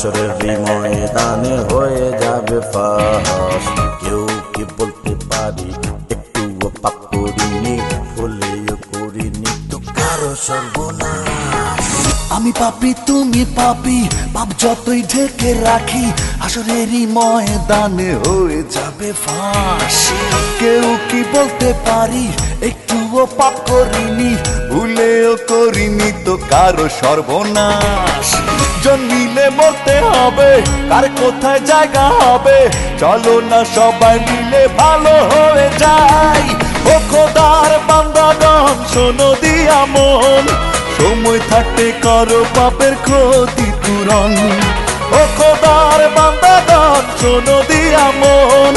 হাসরের ময়দানে হয়ে যাবে ফাঁস। কেউ কি বলতে পারি? একটু পাপ করিনি হলেও করিনি তো কারও সর্বনাশ। আমি পাপি, তুমি পাপি, পাপ যতই ঢেকে রাখি আসরেরই ময়দানে হয়ে যাবে ফাঁস। কেউ কি বলতে পারি? একটুও পাপ করিনি, ভুলেও করিনি তো কারও সর্বনাশ। জন্মিলে মরতে হবে। কার কোথায় জায়গা হবে? চলো না সবাই মিলে ভালো হয়ে যাই। ও খোদার বান্দাগণ, শোনো দিয়া মন। সময় থাকতে করো পাপের ক্ষতি পূরণ। ও খোদার বান্দাগণ, শোনো দিয়া মন।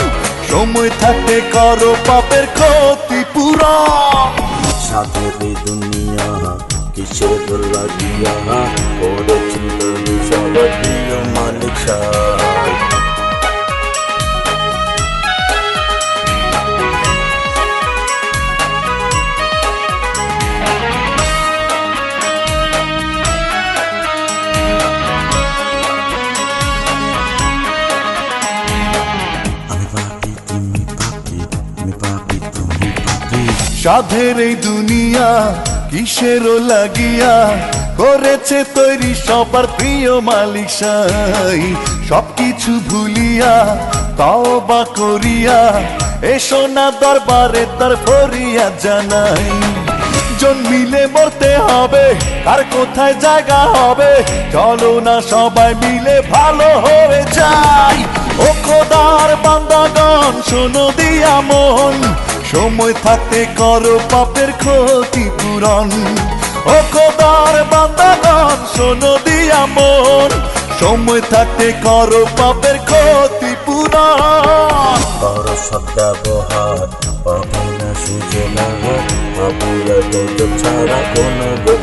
সময় থাকতে করো পাপের ক্ষতি পূরণ। এই দুনিয়া, কিসের লাগিয়া সাধের এই দুনিয়া কিসেরও লাগিয়া করেছে তৈরি সবার প্রিয় মালিক সাই। সবকিছু ভুলিয়া, তাও বা করিয়া, এসো না দরবারে, তার ফরিয়া জানাই। জন্মিলে মরতে হবে আর কোথায় জায়গা হবে? চলো না সবাই মিলে ভালো হয়ে যাই। ও খোদার বান্দাগণ, শোনো দিয়া মন। সময় থাকতে করো পাপের ক্ষতি পূরণ। ও খোদার বান্দাগণ, শোনো দিয়া মন। সময় থাকতে করো পাপের ক্ষতি পূরণ। বড় সদ্ব্যবহার পাবে না সুযোগ তো ছাড়া কোনো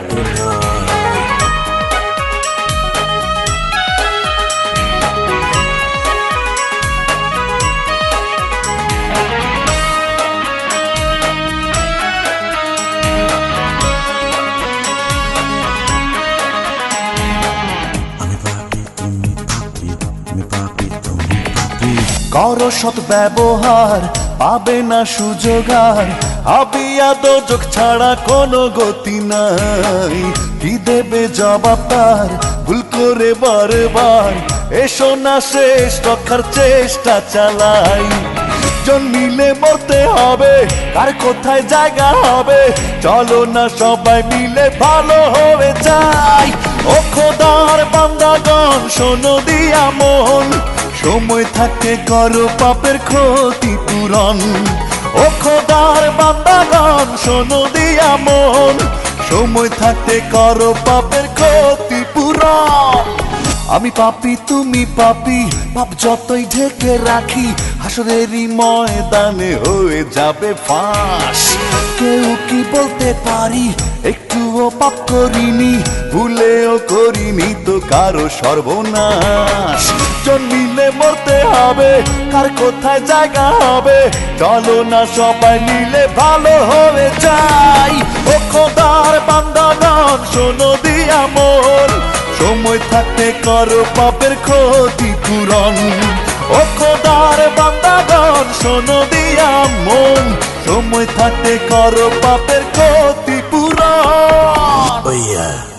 করো সৎ ব্যবহার, পাবে না সুযোগার। আবিয়া দোজক ছাড়া কোনো গতি নাই। কি দেবে জবাব তার? ভুল করে বারবার। এসো না শেষ, রক্ষার চেষ্টা চালাই। জন্মিলে মরতে হবে আর কোথায় জায়গা হবে? চলো না সবাই মিলে ভালো হয়ে যাই। ও খোদার বান্দাগণ, শোনো দিয়া মন। সময় থাকতে করো পাপের ক্ষতি পূরণ। ও খোদার বান্দাগণ, শোনো দিয়া মন। সময় থাকতে করো পাপের ক্ষতি পূরণ। আমি পাপি, তুমি পাপি, পাপ যতই ঢেকে রাখি হাসরেরই ময়দানে হয়ে যাবে ফাঁস। কেউ কি বলতে পারি, একটুও পাপ করিনি ভুলেও করিনি তো কারও সর্বনাশ। জন্মিলে মরতে হবে, কার কোথায় জায়গা হবে? চলো না সবাই মিলে ভালো হয়ে যাই। ও খোদার বান্দাগণ, শোনো দিয়া মন। সময় থাকতে করো পাপের ক্ষতি পূরণ। ও খোদার শোনো দিয়া মন। সময় থাকতে করো পাপের ক্ষতি পূরণ।